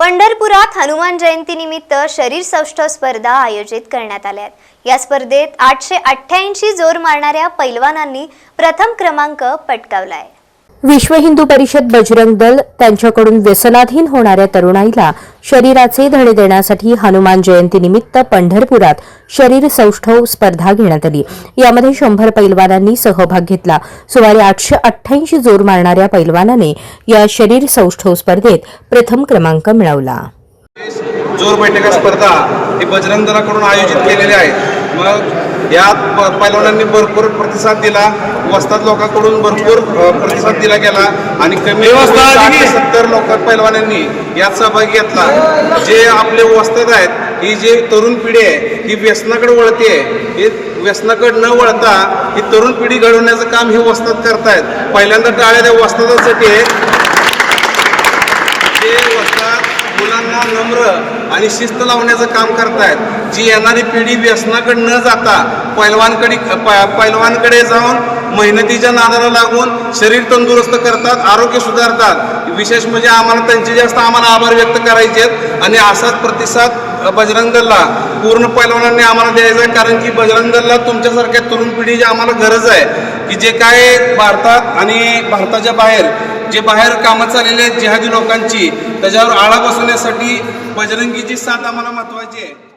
पंढरपुरात हनुमान जयंतीनिमित्त शरीर सौष्ठव स्पर्धा आयोजित करण्यात आल्या आहेत. या स्पर्धेत आठशे अठ्ठ्याऐंशी जोर मारणाऱ्या पैलवानांनी प्रथम क्रमांक पटकावलाय विश्व हिंदू परिषद बजरंग दल त्यांच्याकडून व्यसनाधीन होणाऱ्या तरुणाईला शरीराचे धडे देण्यासाठी हनुमान जयंतीनिमित्त पंढरपुरात शरीर सौष्ठव स्पर्धा घेण्यात आली. यामध्ये शंभर पैलवानांनी सहभाग घेतला. सुमारे आठशे अठ्ठ्याऐंशी जोर मारणाऱ्या पैलवानाने या शरीर सौष्ठव स्पर्धेत प्रथम क्रमांक मिळवला. जोर बैठका स्पर्धा ही बजरंग दलाकडून आयोजित केलेल्या आहेत. मग यात पैलवानांनी भरपूर प्रतिसाद दिला वस्ताद लोकांकडून भरपूर प्रतिसाद दिला गेला आणि कमी सत्तर लोक पैलवानांनी यात सहभाग घेतला. जे आपले वस्ताद आहेत ही जी तरुण पिढी आहे ही व्यसनाकडे वळते ही व्यसनाकडे न वळता ही तरुण पिढी घडवण्याचं काम हे वस्ताद करतायत. पहिल्यांदा टाळ्या त्या वस्तादांसाठी मुलांना नम्र आणि शिस्त लावण्याचं काम करतायत. जी येणारी पिढी व्यसनाकडे न जाता पैलवानकडे पैलवानकडे जाऊन मेहनतीच्या नादाला लागून शरीर तंदुरुस्त करतात आरोग्य सुधारतात. विशेष म्हणजे आम्हाला त्यांचे जास्त आम्हाला आभार व्यक्त करायचे आहेत आणि असाच प्रतिसाद बजरंग दलला पूर्ण पैलवानांनी आम्हाला द्यायचा आहे. कारण की बजरंग दलला तुमच्यासारख्या तरुण पिढीची आम्हाला गरज आहे की जे काय भारतात आणि भारताच्या बाहेर जे बाहेर कामं चाललेले आहेत जिहादी लोकांची त्याच्यावर आळा बसवण्यासाठी बजरंगीची साथ आम्हाला महत्वाची आहे.